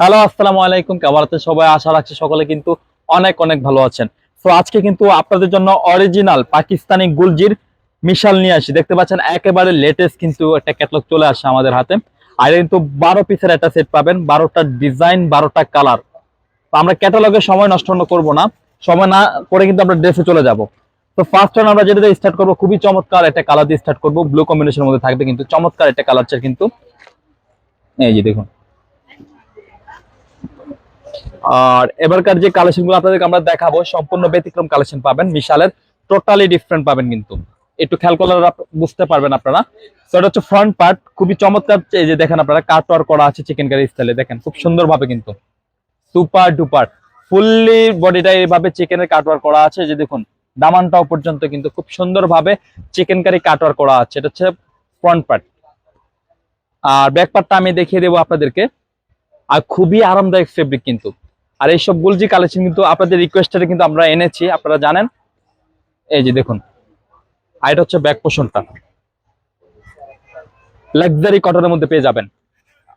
Hello, আসসালামু আলাইকুম। কেমন আছেন সবাই? আশা রাখছি সকলে কিন্তু অনেক অনেক ভালো আছেন। তো আজকে কিন্তু আপনাদের জন্য অরিজিনাল পাকিস্তানি গুলজির মিশাল নিয়ে আসি। দেখতে পাচ্ছেন, একেবারে লেটেস্ট কিন্তু একটা ক্যাটলগ চলে আসে আমাদের হাতে। আর কিন্তু বারো পিসের একটা সেট পাবেন, বারোটা ডিজাইন বারোটা কালার তো আমরা ক্যাটালগে সময় নষ্ট করব না। সময় না করে কিন্তু আমরা ড্রেসে চলে যাব। তো ফার্স্ট টাইম আমরা যেটা স্টার্ট করব, খুবই চমৎকার একটা কালার দিয়ে স্টার্ট করব। ব্লু কম্বিনেশনের মধ্যে থাকবে কিন্তু চমৎকার একটা কালার কিন্তু। এই যে দেখুন। আর এবারকার যে কালেকশনগুলো আপনাদেরকে আমরা দেখাবো, সম্পূর্ণ ব্যতিক্রম কালেকশন পাবেন, বিশালের টোটালি ডিফারেন্ট পাবেন কিন্তু। একটু খেয়াল করলে বুঝতে পারবেন আপনারা। এটা হচ্ছে ফ্রন্ট পার্ট খুবই চমৎকার, এই যে দেখেন আপনারা কাট ওয়ার করা আছে চিকেন কারি স্টাইলে দেখেন, খুব সুন্দর ভাবে কিন্তু। সুপার ডুপার ফুললি বডিটা এইভাবে চিকেনের কাটওয়ার করা আছে যে দেখুন, দামানটাও পর্যন্ত কিন্তু খুব সুন্দর ভাবে চিকেন কারি কাটওয়ার করা আছে, এটা হচ্ছে ফ্রন্ট পার্ট আর ব্যাক পার্টটা আমি দেখিয়ে দেবো আপনাদেরকে। আর খুবই আরামদায়ক ফেব্রিক কিন্তু। আর এইসব গুলজি কালেকশন কিন্তু আপনাদের রিকোয়েস্টে কিন্তু আমরা এনেছি, আপনারা জানেন। এই যে দেখুন, আর এটা হচ্ছে ব্যাক পোষণটা লাক্সারি কটনের মধ্যে পেয়ে যাবেন।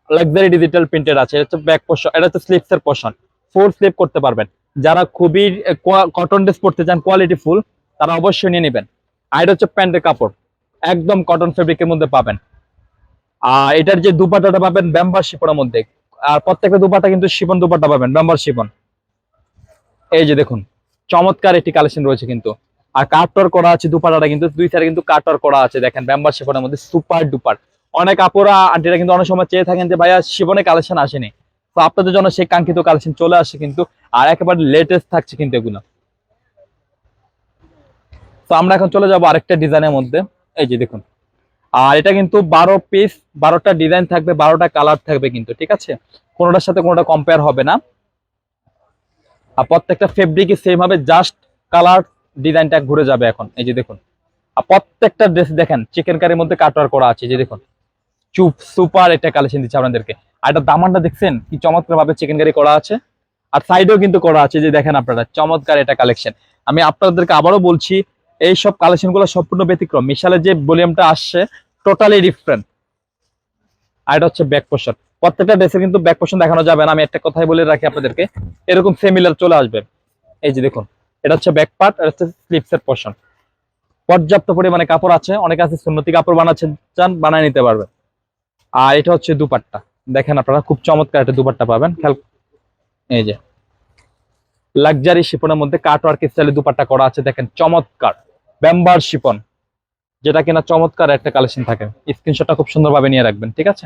লাক্সারি ডিজিটাল প্রিন্টেড আছে, এটা হচ্ছে ব্যাক পোষণ এটা হচ্ছে স্লিপস এর পোষণ ফোর স্লিপ করতে পারবেন। যারা খুবই কটন ড্রেস পড়তে চান কোয়ালিটি ফুল তারা অবশ্যই নিয়ে নেবেন। আর এটা হচ্ছে প্যান্টের কাপড়, একদম কটন ফেব্রিকের মধ্যে পাবেন। আর এটার যে দুপাটাটা পাবেন, ব্যাম্বার শিপনের মধ্যে। আর প্রত্যেকটা দুপাটা কিন্তু শিপন দুপাটা পাবেন ব্যাম্বার শিপন এই যে দেখুন, চমৎকার একটি কালেকশন রয়েছে কিন্তু। আর কাটর করা আছে দুপাটাটা কিন্তু, দুই সাইডে কিন্তু কাটর করা আছে, দেখেন ব্যাম্বার শিপনের মধ্যে সুপার ডুপার অনেক আপুরা, আন্টিরা কিন্তু অনেক সময় চেয়ে থাকেন যে, ভাইয়া শিবনে কালেকশন আসেনি। তো আপনাদের জন্য সেই কাঙ্ক্ষিত কালেকশন চলে আসে কিন্তু, আর একেবারে লেটেস্ট থাকছে কিন্তু এগুলো। তো আমরা এখন চলে যাব আরেকটা ডিজাইনের মধ্যে। এই যে দেখুন আর এটা কিন্তু বারো পিস বারোটা ডিজাইন থাকবে, বারোটা কালার থাকবে কিন্তু, ঠিক আছে? কোনোটার সাথে কোনোটা কম্পেয়ার হবে না। আর প্রত্যেকটা ফেব্রিকই সেম হবে জাস্ট কালার ডিজাইনটা ঘুরে যাবে এখন। এই যে দেখুন। আর প্রত্যেকটা ড্রেস দেখেন চিকেন কারির মধ্যে কাটওয়ার করা আছে যে দেখুন। চুপ সুপার একটা কালেকশন দিচ্ছে আপনাদেরকে। আর এটা দামানটা দেখছেন? কি চমৎকার ভাবে চিকেন কারি করা আছে। আর সাইডেও কিন্তু করা আছে যে দেখেন আপনারা, চমৎকার এটা কালেকশন আমি আপনাদেরকে আবারও বলছি এই সব কালেকশনগুলো সম্পূর্ণ ব্যতিক্রম। মিশালে যে ভলিউমটা আসছে টোটালি ডিফারেন্ট আর এটা হচ্ছে ব্যাক পোশন প্রত্যেকটা ড্রেসের কিন্তু ব্যাক পোশন দেখানো যাবে না। আমি একটা কথাই বলে রাখি আপনাদেরকে। এরকম সিমিলার চলে আসবে। এই যে দেখুন, এটা হচ্ছে ব্যাক পার্ট আর হচ্ছে স্লিপসের পোর্শন পর্যাপ্ত পরিমাণে কাপড় আছে। অনেক আছে, সুন্নতি কাপড় বানাচ্ছেন, চান, বানায় নিতে পারবেন। আর এটা হচ্ছে দুপাট্টা। দেখেন আপনারা, খুব চমৎকার একটা দুপাট্টা পাবেন। খেয়াল এই যে। লাক্সারি শিপনের মধ্যে কাটওয়ার্ক স্টাইলে দুপাট্টা করা আছে। দেখেন, চমৎকার। ব্যাম্বার শিপন যেটা কিনা চমৎকার একটা কালেকশন থাকে। স্ক্রিনশটটা খুব সুন্দরভাবে নিয়ে রাখবেন, ঠিক আছে?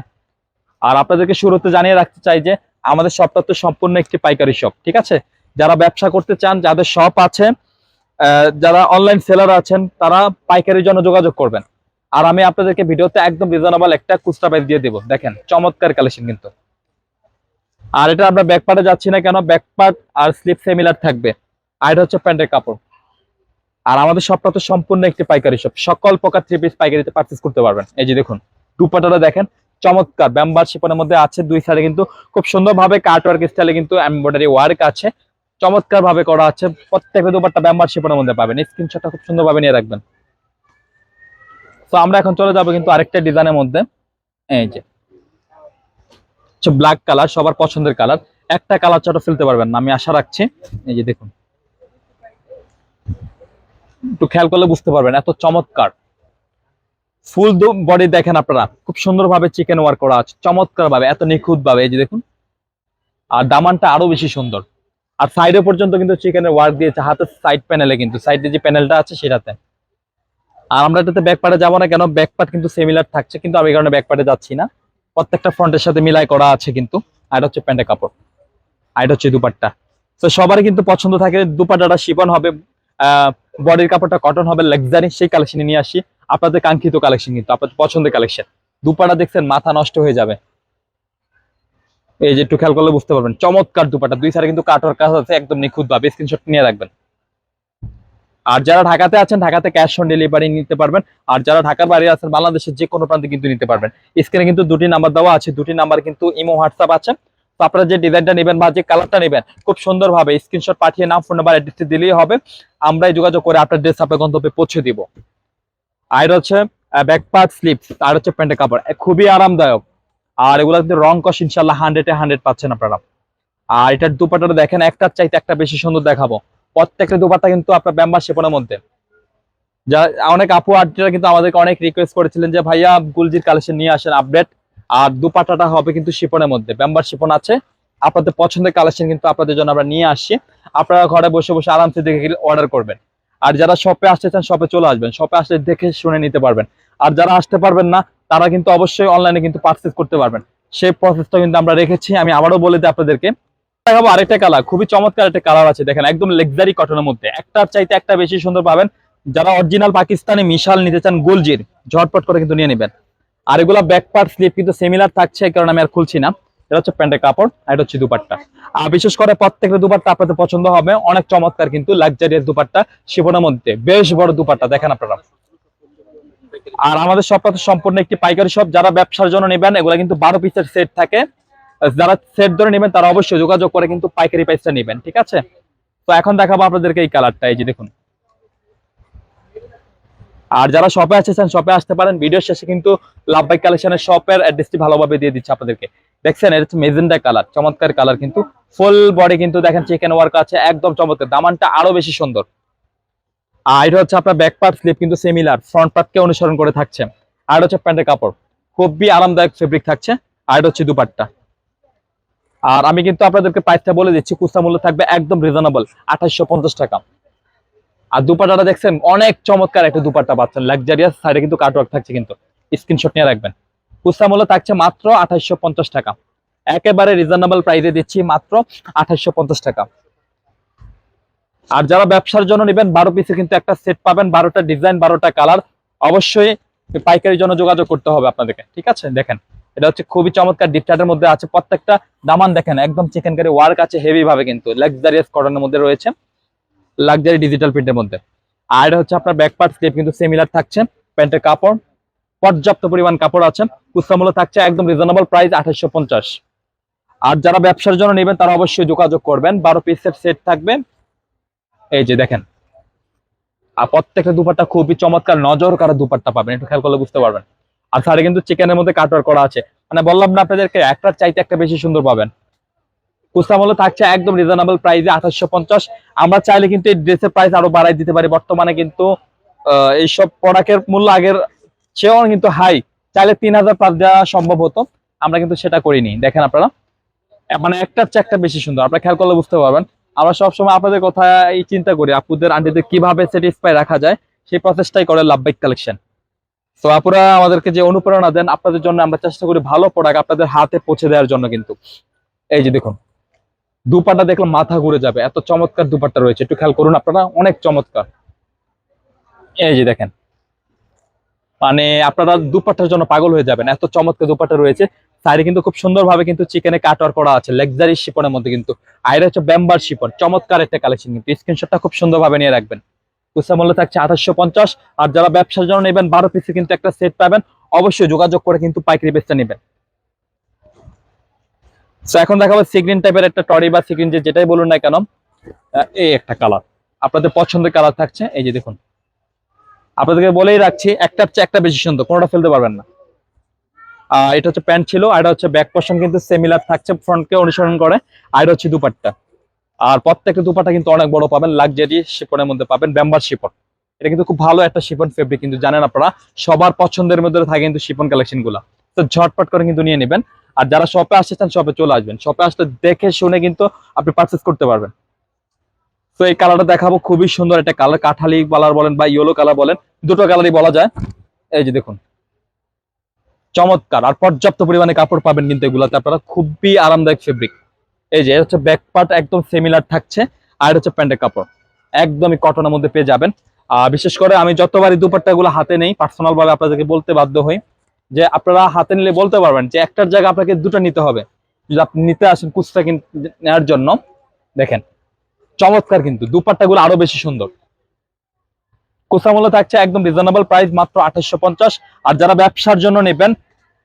আর আপনাদেরকে শুরুতে জানিয়ে রাখতে চাই যে, আমাদের শপটা তো সম্পূর্ণ একটি পাইকারি শপ ঠিক আছে? যারা ব্যবসা করতে চান, যাদের শপ আছে যারা অনলাইন সেলার আছেন, তারা পাইকারির জন্য যোগাযোগ করবেন। আর আমি আপনাদেরকে ভিডিওতে একদম রিজনেবল একটা খুচরা প্রাইস দিয়ে দেবো। দেখেন, চমৎকার কালেকশন কিন্তু। আর এটা আমরা ব্যাক পার্টে যাচ্ছি না কেন? ব্যাক পার্ট আর স্লিপ সেমিলার থাকবে। আর এটা হচ্ছে প্যান্টের কাপড়। আর আমাদের শপটা তো সম্পূর্ণ একটি পাইকারি শপ সকল প্রকার থ্রি পিস পাইকারিতে পারচেস করতে পারবেন। এই যে দেখুন, দুপাটাটা দেখেন, চমৎকার। ব্যাম্বার শিপনের মধ্যে আছে, দুই সাইডে কিন্তু খুব সুন্দরভাবে কাট ওয়ার্ক স্টাইলে কিন্তু এমব্রয়ডারি ওয়ার্ক আছে। চমৎকার ভাবে করা আছে, প্রত্যেকটা দুপাট্টা ব্যাম্বার শিপনের মধ্যে পাবেন। স্ক্রিনশটটা খুব সুন্দরভাবে নিয়ে রাখবেন। তো আমরা এখন চলে যাব কিন্তু আরেকটা ডিজাইনের মধ্যে। এই যে ব্ল্যাক কালার সবার পছন্দের কালার একটা কালার চাটা ফেলতে পারবেন না, আমি আশা রাখছি। এই যে দেখুন। একটু খেয়াল করলে বুঝতে পারবেন, এত চমৎকার। ফুল বডি দেখেন আপনারা, খুব সুন্দরভাবে চিকেন ওয়ার্ক করা আছে চমৎকার ভাবে এত নিখুঁত ভাবে এই যে দেখুন। আর দামানটা আরও বেশি সুন্দর। আর সাইডে পর্যন্ত কিন্তু চিকেনের ওয়ার্ক দিয়েছে, হাতের সাইড প্যানেলে কিন্তু সাইডে যে প্যানেলটা আছে সেটাতে। আর আমরা এটাতে ব্যাক পার্টে যাব না কেন ব্যাক পার্ট কিন্তু সিমিলার থাকছে, কিন্তু আমি কারণে ব্যাক পার্টে যাচ্ছি না। প্রত্যেকটা ফ্রন্টের সাথে মিলাই করা আছে কিন্তু, আর হচ্ছে প্যান্টের কাপড়, আর হচ্ছে দুপাট্টা। তো সবারই কিন্তু পছন্দ থাকে দুপাট্টাটা শিপন হবে বডির কাপড়টা কটন হবে লাক্সারি সেই কালেকশনে নিয়ে আসি। আপনাদের কাঙ্ক্ষিত কালেকশন কিন্তু, আপনাদের পছন্দের কালেকশন দুপাটা দেখছেন, মাথা নষ্ট হয়ে যাবে। এই যে একটু খেয়াল করলে বুঝতে পারবেন। চমৎকার দুপাটা দুই সাইডে কিন্তু কাটর কাজ আছে, একদম নিখুঁত ভাবে। স্ক্রিনশট নিয়ে রাখবেন। আর যারা ঢাকাতে আছেন, ঢাকাতে ক্যাশ অন ডেলিভারি নিতে পারবেন। আর যারা ঢাকার বাইরে আছেন, বাংলাদেশের যে কোনো প্রান্তে কিন্তু নিতে পারবেন। স্ক্রিনে কিন্তু দুটি নাম্বার দেওয়া আছে। দুটি নাম্বার কিন্তু ইমো হোয়াটসঅ্যাপ আছে। তো আপনারা যে ডিজাইনটা নেবেন বা যে কালারটা নেবেন, খুব সুন্দরভাবে স্ক্রিনশট পাঠিয়ে নাম ফোন নাম্বার অ্যাড্রেসটি দিলেই হবে। আমরাই যোগাযোগ করে আপনার ড্রেস আপনার গন্তব্যে পৌঁছে দিব। আর হচ্ছে ব্যাক পার্ট স্লিপ আর হচ্ছে প্যান্টের কাপড়। খুবই আরামদায়ক। আর এগুলো কিন্তু রং কষ ইনশাল্লাহ হান্ড্রেডে হান্ড্রেড পাচ্ছেন আপনারা। আর এটার দুপাটাটা দেখেন, একটার চাইতে একটা বেশি সুন্দর দেখাবো। প্রত্যেকটা দুপাট্টা কিন্তু আপনার ব্যাম্বার শিপনের মধ্যে। যা, অনেক আপু আর্টিরা কিন্তু আমাদেরকে অনেক রিকোয়েস্ট করেছিলেন যে, ভাইয়া, গুলজির কালেকশন নিয়ে আসেন আপডেট আর দুপাটাটা হবে কিন্তু শিপনের মধ্যে। ব্যাম্বার শিপন আছে। আপনাদের পছন্দের কালেকশন কিন্তু আপনাদের জন্য আমরা নিয়ে আসছি। আপনারা ঘরে বসে বসে আরামসে দেখে অর্ডার করবেন। আর যারা শপে আসতে চান শপে চলে আসবেন। শপে আসলে দেখে শুনে নিতে পারবেন। আর যারা আসতে পারবেন না, তারা কিন্তু অবশ্যই অনলাইনে কিন্তু পার্চেস করতে পারবেন। সেই প্রসেসটা কিন্তু আমরা রেখেছি। আমি আবারও বলে দিই আপনাদেরকে। দেখাবো আরেকটা কালার খুবই চমৎকার একটা কালার আছে। দেখেন, একদম লেক্সারি কটনের মধ্যে। একটার চাইতে একটা বেশি সুন্দর পাবেন। যারা অরিজিনাল পাকিস্তানি মিশাল নিতে চান, গোলজির, ঝটপট করে কিন্তু নিয়ে নেবেন। আর এগুলা ব্যাক পার্ট স্লিপ কিন্তু সিমিলার থাকছে কারণে আমি আর খুলছি না। এটা হচ্ছে প্যান্টের কাপড়, আর এটা হচ্ছে দুপাট্টা। আর বিশেষ করে প্রত্যেকটা দুপাট্টা আপনাদের পছন্দ হবে, অনেক চমৎকার কিন্তু লাক্সারিয়াস দুপাট্টা শিবনের মধ্যে। বেশ বড় দুপাট্টা, দেখেন আপনারা। আর আমাদের তো সম্পূর্ণ একটি পাইকারি শপ যারা ব্যবসার জন্য নেবেন, এগুলা কিন্তু বারো পিসের সেট থাকে। যারা সেট ধরে নেবেন, তারা অবশ্যই যোগাযোগ করে কিন্তু পাইকারি প্রাইসটা নেবেন, ঠিক আছে? তো এখন দেখাবো আপনাদেরকে এই কালারটা এই যে দেখুন। আর যারা শপে আসতেছেন শপে আসতে পারেন। ভিডিও শেষে কিন্তু লাভবাই কালেকশনের শপের অ্যাড্রেসটি ভালোভাবে দিয়ে দিচ্ছে আপনাদেরকে। দেখছেন, এটা হচ্ছে মেজেন্ডা কালার চমৎকার কালার কিন্তু। ফুল বডি কিন্তু দেখেন চিকেন ওয়ার্ক আছে, একদম চমৎকার। দামানটা আরও বেশি সুন্দর। আর এটা হচ্ছে আপনার ব্যাক পার্ট স্লিপ কিন্তু সিমিলার ফ্রন্ট পার্টকে অনুসরণ করে থাকছে। আর হচ্ছে প্যান্টের কাপড়। খুবই আরামদায়ক ফেব্রিক থাকছে। আর হচ্ছে দুপাট্টা। আর আমি কিন্তু আপনাদেরকে প্রাইসটা বলে দিচ্ছি কুস্তা মূল্য থাকবে একদম রিজনেবল আঠাশশো টাকা। আর দুপাটাটা দেখছেন, অনেক চমৎকার একটা দুপাট্টা পাচ্ছেন। লাক্সারিয়াস সাইডে কিন্তু কাটওয়ার্ক থাকছে কিন্তু। স্ক্রিনশট নিয়ে রাখবেন। কুস্তা মূল্য থাকছে মাত্র আঠাশশো টাকা। একেবারে রিজনেবল প্রাইসে দিচ্ছি মাত্র আঠাশশো টাকা। আর যারা ব্যবসার জন্য নেবেন, বারো পিসে কিন্তু একটা সেট পাবেন, বারোটা ডিজাইন বারোটা কালার অবশ্যই পাইকারির জন্য যোগাযোগ করতে হবে আপনাদেরকে, ঠিক আছে? দেখেন, এটা হচ্ছে খুবই চমৎকার ডিপটাটের মধ্যে আছে। প্রত্যেকটা দামান দেখেন, একদম চিকেন কারি ওয়ার্ক আছে হেভি ভাবে কিন্তু। লাক্সারিয়াস কটনের মধ্যে রয়েছে। লাক্সারি ডিজিটাল প্রিন্টের মধ্যে। আর এটা হচ্ছে আপনার ব্যাক পার্ট স্লিপ কিন্তু সিমিলার থাকছে, প্যান্টের কাপড়, পর্যাপ্ত পরিমাণ কাপড় আছে কুস্তামূল্য থাকছে একদম রিজনেবল প্রাইস আঠাশশো পঞ্চাশ। আর যারা ব্যবসার জন্য নেবেন, তারা অবশ্যই যোগাযোগ করবেন, বারো পিসের সেট থাকবে। এই যে দেখেন, আর প্রত্যেকটা দুপাট্টা খুবই চমৎকার, নজর কারা দুপাট্টা পাবেন, একটু খেয়াল করলে বুঝতে পারবেন। আর সাইডে কিন্তু চিকেনের মধ্যে কাটওয়ার করা আছে। মানে বললাম না আপনাদেরকে, একটার চাইতে একটা বেশি সুন্দর পাবেন। কুস্তা মূল্য থাকছে একদম রিজনেবল প্রাইসে আঠাশশো পঞ্চাশ। আমরা চাইলে কিন্তু এই ড্রেসের প্রাইস আরও বাড়াই দিতে পারি। বর্তমানে কিন্তু এইসব প্রোডাক্টের মূল্য আগের চেয়েও কিন্তু হাই চাইলে তিন হাজার প্লাস দেওয়া সম্ভব হতো। আমরা কিন্তু সেটা করিনি। দেখেন আপনারা। মানে একটার চেয়ে একটা বেশি সুন্দর। আপনারা খেয়াল করলে বুঝতে পারবেন। আমরা সবসময় আপনাদের কথা এই চিন্তা করি, আপুদের, আন্টিদের কীভাবে স্যাটিসফাই রাখা যায়, সেই প্রসেসটাই করে লাভবাইক কালেকশন তো আপুরা আমাদেরকে যে অনুপ্রেরণা দেন, আপনাদের জন্য আমরা চেষ্টা করি ভালো প্রোডাক্ট আপনাদের হাতে পৌঁছে দেওয়ার জন্য কিন্তু। এই যে দেখুন। দুপাট্টা দেখলে মাথা ঘুরে যাবে। এত চমৎকার দুপাট্টা রয়েছে। একটু খেয়াল করুন আপনারা, অনেক চমৎকার। এই যে দেখেন। মানে আপনারা দুপাট্টার জন্য পাগল হয়ে যাবেন। এত চমৎকার দুপাট্টা রয়েছে। সাইডে কিন্তু খুব সুন্দরভাবে কিন্তু চিকেনে কাটওয়ার করা আছে। লাক্সারি শিপনের মধ্যে কিন্তু। আইরে হচ্ছে ব্যাম্বার শিপন। চমৎকার একটা কালেকশন কিন্তু। স্ক্রিনশটটা খুব সুন্দরভাবে নিয়ে রাখবেন। কুসা মূল্য থাকছে আঠাশশো পঞ্চাশ। আর যারা ব্যবসার জন্য নেবেন, বারো পিসে কিন্তু একটা সেট পাবেন। অবশ্যই যোগাযোগ করে কিন্তু পাইকারি বেচটা নেবেন। তো এখন দেখাবো সিগ্রিন টাইপের একটা টরি বা সিগ্রিন যে যেটাই বলুন না কেন এই একটা কালার আপনাদের পছন্দের কালার থাকছে, এই যে দেখুন। আপনাদেরকে বলেই রাখছি একটার চেয়ে একটা বেশি সুন্দর, কোনোটা ফেলতে পারবেন না। এটা হচ্ছে প্যান্ট ছিল, আর এটা হচ্ছে ব্যাক পোর্শন কিন্তু সিমিলার থাকছে ফ্রন্টকে অনুসরণ করে, আর এটা হচ্ছে দুপাট্টা। আর প্রত্যেকটা দুপাট্টা কিন্তু অনেক বড় পাবেন লাক্সারি শিপনের মধ্যে পাবেন ব্যাম্বার শিপন। এটা কিন্তু খুব ভালো একটা শিপন ফেব্রিক কিন্তু জানেন আপনারা, সবার পছন্দের মধ্যে থাকে কিন্তু শিপন কালেকশনগুলা। তো ঝটপট করে কিন্তু নিয়ে নেবেন। আর যারা শপে আসছেন শপে চলে আসবেন। শপে আসতে দেখে শুনে কিন্তু আপনি পারচেস করতে পারবেন। তো এই কালারটা দেখাবো, খুবই সুন্দর একটা কালার কাঠালি কালার বলেন বা ইয়েলো কালার বলেন, দুটো কালারই বলা যায়। এই যে দেখুন, চমৎকার। আর পর্যাপ্ত পরিমাণে কাপড় পাবেন কিন্তু এগুলাতে আপনারা, খুবই আরামদায়ক ফেব্রিক এই যে এটা হচ্ছে ব্যাক পার্ট একদম সিমিলার থাকছে, আর এটা হচ্ছে প্যান্টের কাপড়। একদমই কটনের মধ্যে পেয়ে যাবেন। আর বিশেষ করে আমি যতবারই দুপাট্টা গুলো হাতে নেই পার্সোনাল ভাবে আপনাদেরকে বলতে বাধ্য হই যে আপনারা হাতে নিলে বলতে পারবেন যে একটার জায়গায় আপনাকে দুটো নিতে হবে। যদি আপনি নিতে আসেন কুচটা নেওয়ার জন্য, দেখেন, চমৎকার কিন্তু দুপাট্টা গুলো আরও বেশি সুন্দর। কুচা মূল্য থাকছে একদম রিজনেবল প্রাইস মাত্র আঠাশশো পঞ্চাশ। আর যারা ব্যবসার জন্য নেবেন,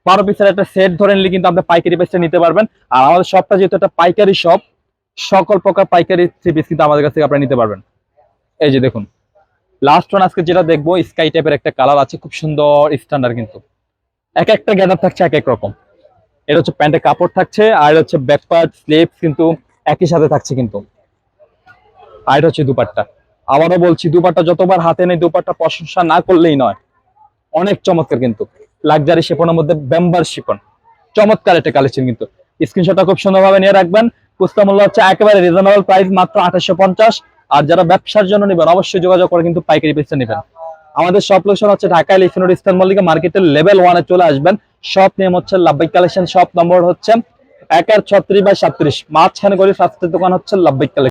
বারো পিসের একটা সেট ধরে নিলে কিন্তু আপনি পাইকারি পেসটা নিতে পারবেন। আর আমাদের শপটা যেহেতু একটা পাইকারি শপ সকল প্রকার পাইকারি থ্রি পিস কিন্তু আমাদের কাছ থেকে আপনারা নিতে পারবেন। এই যে দেখুন লাস্ট ওয়ান আজকে যেটা দেখব স্কাই টাইপের একটা কালার আছে, খুব সুন্দর স্ট্যান্ডার্ড কিন্তু। এক একটা গ্যাদার থাকছে এক এক রকম। এটা হচ্ছে প্যান্টের কাপড় থাকছে, আর এটা হচ্ছে ব্যাক পার্ট স্লিপ কিন্তু একই সাথে থাকছে কিন্তু। আর এটা হচ্ছে দুপাট্টা। আবারও বলছি, দুপাট্টা যতবার হাতে নেই, দুপাট্টা প্রশংসা না করলেই নয়। অনেক চমৎকার কিন্তু। লাক্সারি শিপনের মধ্যে ব্যাম্বার শিপন চমৎকার একটা কালেকশন কিন্তু। স্ক্রিনশটটা খুব সুন্দরভাবে নিয়ে রাখবেন। কুস্তা মূল্য হচ্ছে একেবারে রিজনেবল প্রাইস মাত্র আঠাশশো আর যারা ব্যবসার জন্য নেবেন, অবশ্যই যোগাযোগ করে কিন্তু পাইকারি পিসে নেবেন। আমাদের সব লোকেশন হচ্ছে ঢাকা লিফিনুর ইস্তান মল্লিকা মার্কেটের লেভেল ওয়ানে চলে আসবেন। শপ নেম হচ্ছে লাভবাই কালেকশন শপ নম্বর হচ্ছে এক আর ছত্রিশ বাই সাত্রিশ। মাঝখানে করে স্বাস্থ্যের দোকান হচ্ছে লাভবাই কালেকশন